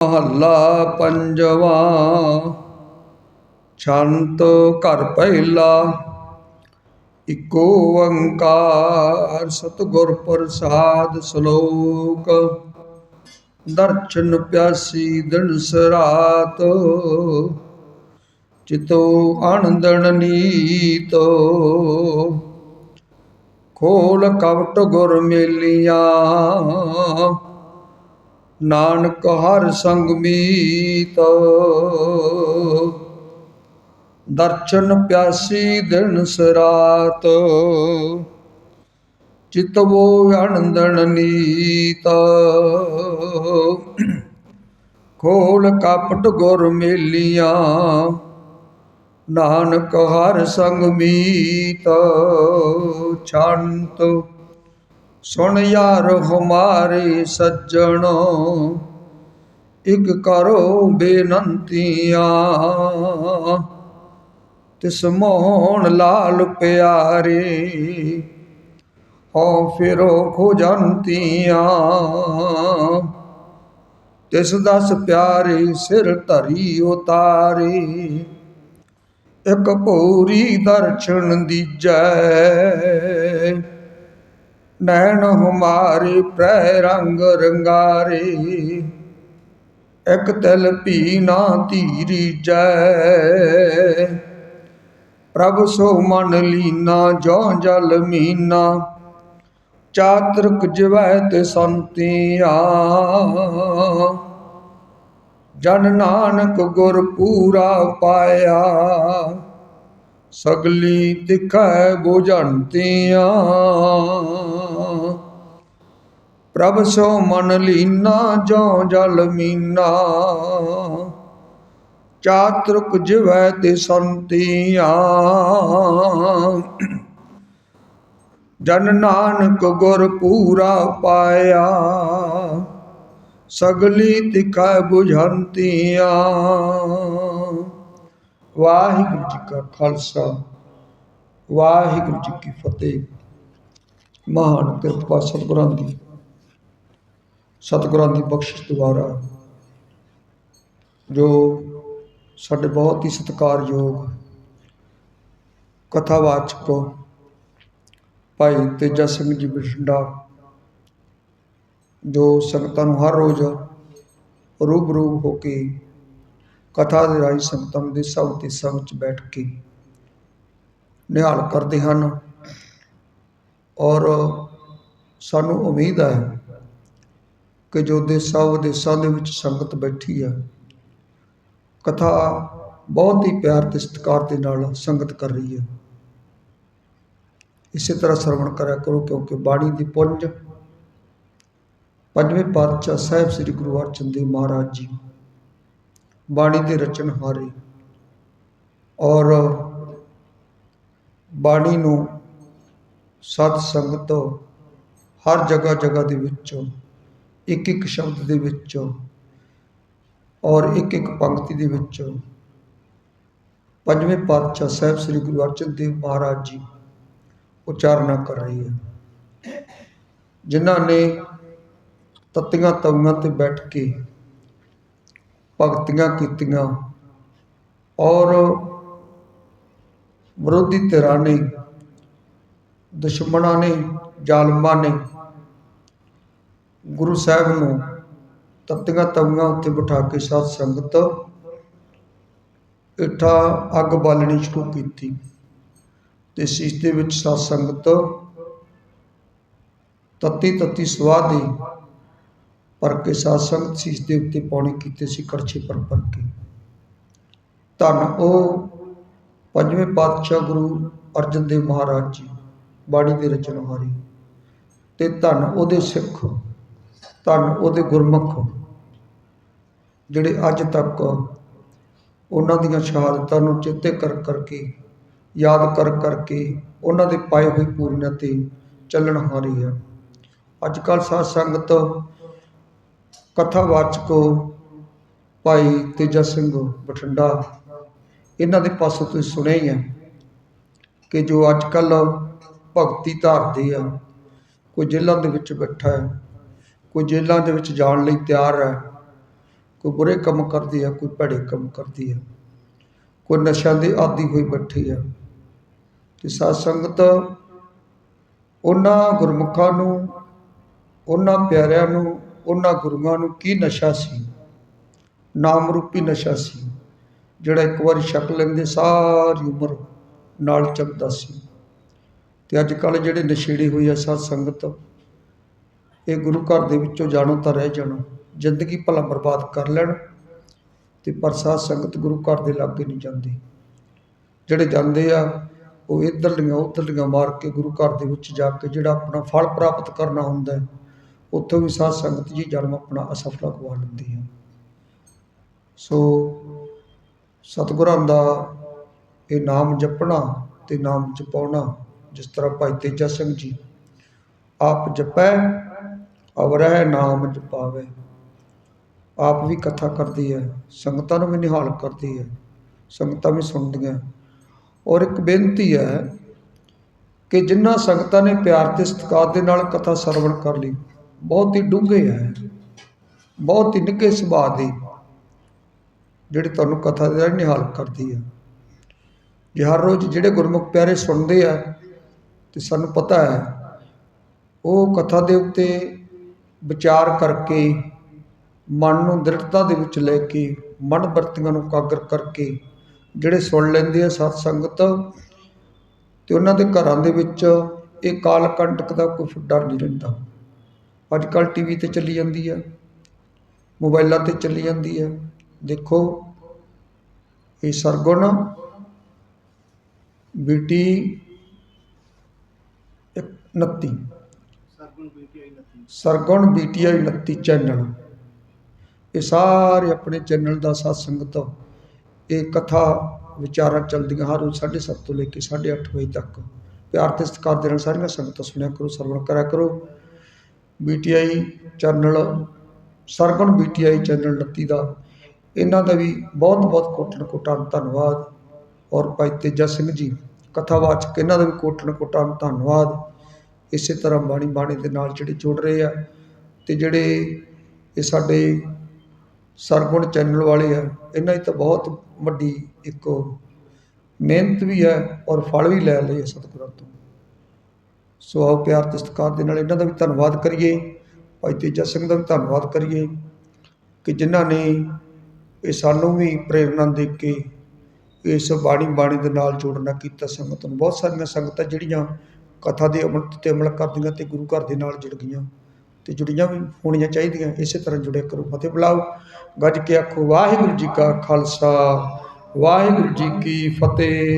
ਮਹੱਲਾ ਪੰਜਵਾ। ਛੰਤ ਘਰ ਪਹਿਲਾ, ਇਕੋ ਓੰਕਾਰ ਸਤਿਗੁਰ ਪ੍ਰਸਾਦ ਸ਼ਲੋਕ। ਦਰਸ਼ਨ ਪਿਆਸੀ ਦਿਨ ਸਰਾਤ ਚਿਤੋ ਆਨੰਦਨ ਨੀਤੋ। ਖੋਲ ਕਵਟ ਗੁਰ ਮੇਲੀਆਂ ਨਾਨਕ ਹਰ ਸੰਗ ਮੀਤ। ਦਰਸ਼ਨ ਪਿਆਸੀ ਦਿਨ ਸਰਾਤ ਚਿਤਵੋ ਆਨੰਦਨ ਨੀਤ। ਖੋਲ ਕਪਟ ਗੁਰ ਮੇਲੀਆਂ, ਨਾਨਕ ਹਰ ਸੰਗ ਮੀਤ। ਛੰਤ ਸੁਣ ਯਾਰ ਹਮਾਰੇ ਸੱਜਣੋ, ਇਕ ਕਰੋ ਬੇਨੰਤੀਆਂ। ਤਿਸ ਮੋਹਣ ਲਾਲ ਪਿਆਰੇ ਹੋ ਫਿਰੋ ਖੁਜੰਤੀਆਂ। ਤਿਸ ਦਸ ਪਿਆਰੇ ਸਿਰ ਧਰੀ ਉਤਾਰੇ, ਇਕ ਭੂਰੀ ਦਰਸ਼ਨ ਦੀਜੈ। ਨੈਣ ਹਮਾਰੇ ਪ੍ਰੈ ਰੰਗ ਰੰਗਾਰੇ। ਇਕ ਤਿਲ ਭੀ ਨਾ ਧੀਰੀ ਜੈ। ਪ੍ਰਭ ਸੋ ਮਨ ਲੀਨਾ ਜੋ ਜਲ ਮੀਨਾ। ਚਾਤਰਕ ਜਿਵੈ ਤੇ ਸੰਤੀਆ। ਜਨ ਨਾਨਕ ਗੁਰ ਪੂਰਾ ਪਾਇਆ। ਸਗਲੀ ਦਿਖੈ ਬੁਝੰਤੀਆਂ। ਪ੍ਰਭ ਸੋ ਮਨ ਲੀਨਾ ਜੋ ਜਲ ਮੀਨਾ। ਚਾਤਰਕ ਜਿਵੈ ਤੇ ਸੰਤੀਆਂ। ਜਨ ਨਾਨਕ ਗੁਰ ਪੂਰਾ ਪਾਇਆ, ਸਗਲੀ ਤਿਕਾ ਬੁਝੰਤੀਆਂ। ਵਾਹਿਗੁਰੂ ਜੀ ਕਾ ਖਾਲਸਾ, ਵਾਹਿਗੁਰੂ ਜੀ ਕੀ ਫਤਿਹ। ਮਹਾਨ ਕਿਰਪਾ ਸਤਿਗੁਰਾਂ ਦੀ। ਸਤਿਗੁਰਾਂ ਦੀ ਬਖਸ਼ਿਸ਼ ਦੁਆਰਾ, ਜੋ ਸਾਡੇ ਬਹੁਤ ਹੀ ਸਤਿਕਾਰਯੋਗ ਕਥਾਵਾਚਕ ਭਾਈ ਤੇਜਾ ਸਿੰਘ ਜੀ ਬਠਿੰਡਾ, ਜੋ ਸੰਗਤਾਂ ਨੂੰ ਹਰ ਰੋਜ਼ ਰੂਬਰੂ ਹੋ ਕੇ ਕਥਾ ਦੇ ਰਾਹੀਂ ਸੰਗਤਾਂ ਦੇ ਸਭ ਤੇ ਸੰਗ ਵਿੱਚ ਬੈਠ ਕੇ ਨਿਹਾਲ ਕਰਦੇ ਹਨ ਔਰ ਸਾਨੂੰ ਉਮੀਦ ਹੈ ਕਿ ਜੋ ਦੇਸਾਂ ਵਿਦੇਸਾਂ ਦੇ ਵਿੱਚ ਸੰਗਤ ਬੈਠੀ ਹੈ ਕਥਾ ਬਹੁਤ ਹੀ ਪਿਆਰ ਤੇ ਸਤਿਕਾਰ ਦੇ ਨਾਲ ਸੰਗਤ ਕਰ ਰਹੀ ਹੈ ਇਸੇ ਤਰ੍ਹਾਂ ਸਰਵਣ ਕਰਿਆ ਕਰੋ ਕਿਉਂਕਿ ਬਾਣੀ ਦੀ ਪੁੰਜ ਪੰਜਵੇਂ ਪਾਤਸ਼ਾਹ ਸਾਹਿਬ ਸ੍ਰੀ ਗੁਰੂ ਅਰਜਨ ਦੇਵ ਮਹਾਰਾਜ ਜੀ ਬਾਣੀ ਦੇ ਰਚਨਹਾਰੇ ਔਰ ਬਾਣੀ ਨੂੰ ਸਤ ਸੰਗਤ ਹਰ ਜਗ੍ਹਾ ਜਗ੍ਹਾ ਦੇ ਵਿੱਚੋਂ ਇੱਕ ਇੱਕ ਸ਼ਬਦ ਦੇ ਵਿੱਚੋਂ ਔਰ ਇੱਕ ਇੱਕ ਪੰਕਤੀ ਦੇ ਵਿੱਚੋਂ ਪੰਜਵੇਂ ਪਾਤਸ਼ਾਹ ਸਾਹਿਬ ਸ੍ਰੀ ਗੁਰੂ ਅਰਜਨ ਦੇਵ ਮਹਾਰਾਜ ਜੀ ਉਚਾਰਨਾ ਕਰ ਰਹੀ ਹੈ ਜਿਨ੍ਹਾਂ ਨੇ ਤਤੀਆਂ ਤਵੀਆਂ ਤੇ ਬੈਠ ਕੇ ਭਗਤੀਆਂ ਕੀਤੀਆਂ ਔਰ ਵਿਰੋਧੀ ਧਿਰਾਂ ਨੇ, ਦੁਸ਼ਮਣਾਂ ਨੇ, ਜ਼ਾਲਮਾਂ ਨੇ ਗੁਰੂ ਸਾਹਿਬ ਨੂੰ ਤੱਤੀਆਂ ਤਵੀਆਂ ਉੱਤੇ ਬਿਠਾ ਕੇ ਸਾਧ ਸੰਗਤ ਇਠਾ ਅੱਗ ਬਾਲਣੀ ਸ਼ੁਰੂ ਕੀਤੀ ਤੇ ਸੀਸ ਦੇ ਵਿੱਚ ਸਾਧ ਸੰਗਤ ਤਤੀ ਤਤੀ ਸਵਾਦ ਦੀ ਪਰ ਕੇ ਸਾਧ ਸੰਗਤ ਸੀਸ ਦੇ ਉੱਤੇ ਪਾਉਣੀ ਕੀਤੇ ਸੀ ਕਰਛੇ ਪਰ ਪਰ ਕੇ। ਧੰਨ ਉਹ ਪੰਜਵੇਂ ਪਾਤਸ਼ਾਹ ਗੁਰੂ ਅਰਜਨ ਦੇਵ ਮਹਾਰਾਜ ਜੀ, ਬਾਣੀ ਦੇ ਰਚਨਹਾਰੇ ਤੇ ਧੰਨ ਉਹਦੇ ਸਿੱਖ ਧੰਨ ਉਹਦੇ ਗੁਰਮੁਖ ਜਿਹੜੇ ਅੱਜ ਤੱਕ ਉਹਨਾਂ ਦੀਆਂ ਸ਼ਹਾਦਤਾਂ ਨੂੰ ਚੇਤੇ ਕਰ ਕਰਕੇ, ਯਾਦ ਕਰ ਕਰਕੇ ਉਹਨਾਂ ਦੇ ਪਾਏ ਹੋਏ ਪੂਰਨਾਂ ਤੇ ਚੱਲਣ ਹਾਰੀ ਹੈ ਅੱਜ ਕੱਲ੍ਹ ਸਾਧ ਸੰਗਤ, ਕਥਾਵਾਚਕ ਭਾਈ ਤੇਜਾ ਸਿੰਘ ਬਠਿੰਡਾ, ਇਹਨਾਂ ਦੇ ਪਾਸੋਂ ਤੁਸੀਂ ਸੁਣਿਆ ਹੀ ਹੈ ਕਿ ਜੋ ਅੱਜ ਕੱਲ ਭਗਤੀ ਧਾਰਦੇ ਆ, ਕੋਈ ਜੇਲ੍ਹਾਂ ਦੇ ਵਿੱਚ ਬੈਠਾ ਹੈ ਕੋਈ ਜੇਲ੍ਹਾਂ ਦੇ ਵਿੱਚ ਜਾਣ ਲਈ ਤਿਆਰ ਹੈ, ਕੋਈ ਬੁਰੇ ਕੰਮ ਕਰਦੀ ਹੈ, ਕੋਈ ਭੈੜੇ ਕੰਮ ਕਰਦੀ ਹੈ, ਕੋਈ ਨਸ਼ਿਆਂ ਦੇ ਆਦੀ ਹੋਈ ਬੈਠੀ ਹੈ। ਤੇ ਸਾਧ ਸੰਗਤ, ਉਹਨਾਂ ਗੁਰਮੁਖਾਂ ਨੂੰ, ਉਹਨਾਂ ਪਿਆਰਿਆਂ ਨੂੰ, ਉਹਨਾਂ ਗੁਰੂਆਂ ਨੂੰ ਕੀ ਨਸ਼ਾ ਸੀ? ਨਾਮ ਰੂਪੀ ਨਸ਼ਾ ਸੀ, ਜਿਹੜਾ ਇੱਕ ਵਾਰੀ ਛਕ ਲੈਂਦੇ ਸਾਰੀ ਉਮਰ ਨਾਲ ਚੱਲਦਾ ਸੀ। ਤੇ ਅੱਜ ਕੱਲ੍ਹ ਜਿਹੜੇ ਨਸ਼ੇੜੀ ਹੋਈ ਆ ਸਾਧ ਸੰਗਤ ਇਹ ਗੁਰੂ ਘਰ ਦੇ ਵਿੱਚੋਂ ਜਾਣੋ ਤਾਂ ਰਹਿ ਜਾਣਾ, ਜ਼ਿੰਦਗੀ ਭਲਾ ਬਰਬਾਦ ਕਰ ਲੈਣ ਤੇ ਪਰ ਸਾਧ ਸੰਗਤ ਗੁਰੂ ਘਰ ਦੇ ਲਾਗੇ ਨਹੀਂ ਜਾਂਦੀ। ਜਿਹੜੇ ਜਾਂਦੇ ਆ, ਉਹ ਇੱਧਰਲੀਆਂ ਉੱਧਰਲੀਆਂ ਮਾਰ ਕੇ ਗੁਰੂ ਘਰ ਦੇ ਵਿੱਚ ਜਾ ਕੇ ਜਿਹੜਾ ਆਪਣਾ ਫਲ ਪ੍ਰਾਪਤ ਕਰਨਾ ਹੁੰਦਾ ਹੈ, ਉੱਥੋਂ ਵੀ ਸਾਧ ਸੰਗਤ ਜੀ ਜਨਮ ਆਪਣਾ ਅਸਫਲਾ ਗਵਾ ਲੈਂਦੀ ਹੈ ਸੋ ਸਤਿਗੁਰਾਂ ਦਾ ਇਹ ਨਾਮ ਜਪਣਾ ਤੇ ਨਾਮ ਜਪਾਉਣਾ, ਜਿਸ ਤਰ੍ਹਾਂ ਭਾਈ ਤੇਜਾ ਸਿੰਘ ਜੀ ਆਪ ਜਪੈ ਅਵਰਹਿ ਨਾਮ ਜਪਾਵੇ ਆਪ ਵੀ ਕਥਾ ਕਰਦੀ ਹੈ, ਸੰਗਤਾਂ ਨੂੰ ਵੀ ਨਿਹਾਲ ਕਰਦੀ ਹੈ, ਸੰਗਤਾਂ ਵੀ ਸੁਣਦੀਆਂ। ਔਰ ਇੱਕ ਬੇਨਤੀ ਹੈ ਕਿ ਜਿਨ੍ਹਾਂ ਸੰਗਤਾਂ ਨੇ ਪਿਆਰ ਤੇ ਸਤਿਕਾਰ ਦੇ ਨਾਲ ਕਥਾ ਸਰਵਣ ਕਰ ਲਈ, ਬਹੁਤ ਹੀ ਡੂੰਘੇ ਹੈ, ਬਹੁਤ ਹੀ ਨਿੱਘੇ ਸੁਭਾਅ ਦੀ, ਜਿਹੜੀ ਤੁਹਾਨੂੰ ਕਥਾ ਦੇ ਨਾਲ ਨਿਹਾਲ ਕਰਦੀ ਹੈ। ਜੇ ਹਰ ਰੋਜ਼ ਜਿਹੜੇ ਗੁਰਮੁਖ ਪਿਆਰੇ ਸੁਣਦੇ ਆ, ਤੇ ਸਾਨੂੰ ਪਤਾ ਹੈ, ਉਹ ਕਥਾ ਦੇ ਉੱਤੇ ਵਿਚਾਰ ਕਰਕੇ, ਮਨ ਨੂੰ ਦ੍ਰਿੜਤਾ ਦੇ ਵਿੱਚ ਲੈ ਕੇ ਮਨ ਵਰਤੀਆਂ ਨੂੰ ਕਾਗਰ ਕਰਕੇ ਜਿਹੜੇ ਸੁਣ ਲੈਂਦੇ ਆ ਸਤ ਸੰਗਤ, ਤੇ ਉਹਨਾਂ ਦੇ ਘਰਾਂ ਦੇ ਵਿੱਚ ਇਹ ਕਾਲ ਕੰਟਕ ਦਾ ਕੋਈ ਡਰ ਨਹੀਂ ਰਹਿੰਦਾ। ਅੱਜ ਕੱਲ ਟੀਵੀ ਤੇ ਚੱਲੀ ਜਾਂਦੀ ਹੈ ਮੋਬਾਈਲਾਂ ਤੇ ਚੱਲੀ ਜਾਂਦੀ ਹੈ ਦੇਖੋ, ਇਹ ਸਰਗੁਣ, ਬੀਟੀ 29 ਸਰਗੁਣ ਬੀਟੀਆਈ 29 ਚੈਨਲ। ਇਹ ਸਾਰੇ ਆਪਣੇ ਚੈਨਲ ਦਾ ਸਾਧ ਸੰਗਤ ਇਹ ਕਥਾ ਵਿਚਾਰਾਂ ਚੱਲਦੀਆਂ ਹਰ ਰੋਜ਼ 7:30 ਤੋਂ ਲੈ ਕੇ 8:30 ਵਜੇ ਤੱਕ। ਪਿਆਰ ਤੇ ਸਤਿਕਾਰ ਦੇ ਨਾਲ ਸਾਰੀਆਂ ਸੰਗਤਾਂ ਸੁਣਿਆ ਕਰੋ, ਸਰਵਣ ਕਰਿਆ ਕਰੋ। BTI channel, Sargun BTI channel 29 ਦਾ। ਇਹਨਾਂ ਦਾ ਵੀ ਬਹੁਤ ਬਹੁਤ ਕੋਟਨ ਕੋਟਾਂ ਧੰਨਵਾਦ। ਔਰ ਭਾਈ ਤੇਜਾ ਸਿੰਘ ਜੀ, ਕਥਾਵਾਚਕ, ਇਹਨਾਂ ਦਾ ਵੀ ਕੋਟਨ ਕੋਟਾਂ ਧੰਨਵਾਦ। ਇਸੇ ਤਰ੍ਹਾਂ ਬਾਣੀ ਬਾਣੀ ਦੇ ਨਾਲ ਜਿਹੜੇ ਜੁੜ ਰਹੇ ਆ ਤੇ ਜਿਹੜੇ ਇਹ ਸਾਡੇ ਸਰਗੁਣ ਚੈਨਲ ਵਾਲੇ ਆ, ਇਹਨਾਂ ਦੀ ਤਾਂ ਬਹੁਤ ਵੱਡੀ ਇੱਕ ਮਿਹਨਤ ਵੀ ਹੈ ਔਰ ਫਲ ਵੀ ਲੈ ਲਏ ਸਤਿਗੁਰਾਂ ਤੋਂ। ਸੋ ਆਓ ਪਿਆਰ ਤੇ ਸਤਿਕਾਰ ਦੇ ਨਾਲ ਇਹਨਾਂ ਦਾ ਵੀ ਧੰਨਵਾਦ ਕਰੀਏ। ਭਾਈ ਤੇਜਾ ਸਿੰਘ ਦਾ ਵੀ ਧੰਨਵਾਦ ਕਰੀਏ ਕਿ ਜਿਨ੍ਹਾਂ ਨੇ ਇਹ ਸਾਨੂੰ ਵੀ ਪ੍ਰੇਰਣਾ ਦੇ ਕੇ ਇਸ ਬਾਣੀ ਬਾਣੀ ਦੇ ਨਾਲ ਜੋੜਨਾ ਕੀਤਾ ਸੰਗਤ ਨੂੰ। ਬਹੁਤ ਸਾਰੀਆਂ ਸੰਗਤਾਂ ਜਿਹੜੀਆਂ ਕਥਾ ਦੇ ਅਮਲ ਤੇ ਅਮਲ ਕਰਦੀਆਂ ਤੇ ਗੁਰੂ ਘਰ ਦੇ ਨਾਲ ਜੁੜ ਗਈਆਂ ਤੇ ਜੁੜੀਆਂ ਵੀ ਹੋਣੀਆਂ ਚਾਹੀਦੀਆਂ, ਇਸੇ ਤਰ੍ਹਾਂ ਜੁੜਿਆ ਕਰੋ, ਫਤਿਹ ਬੁਲਾਓ। ਗੱਜ ਕੇ ਆਖੋ, ਵਾਹਿਗੁਰੂ ਜੀ ਕਾ ਖਾਲਸਾ, ਵਾਹਿਗੁਰੂ ਜੀ ਕੀ ਫਤਿਹ।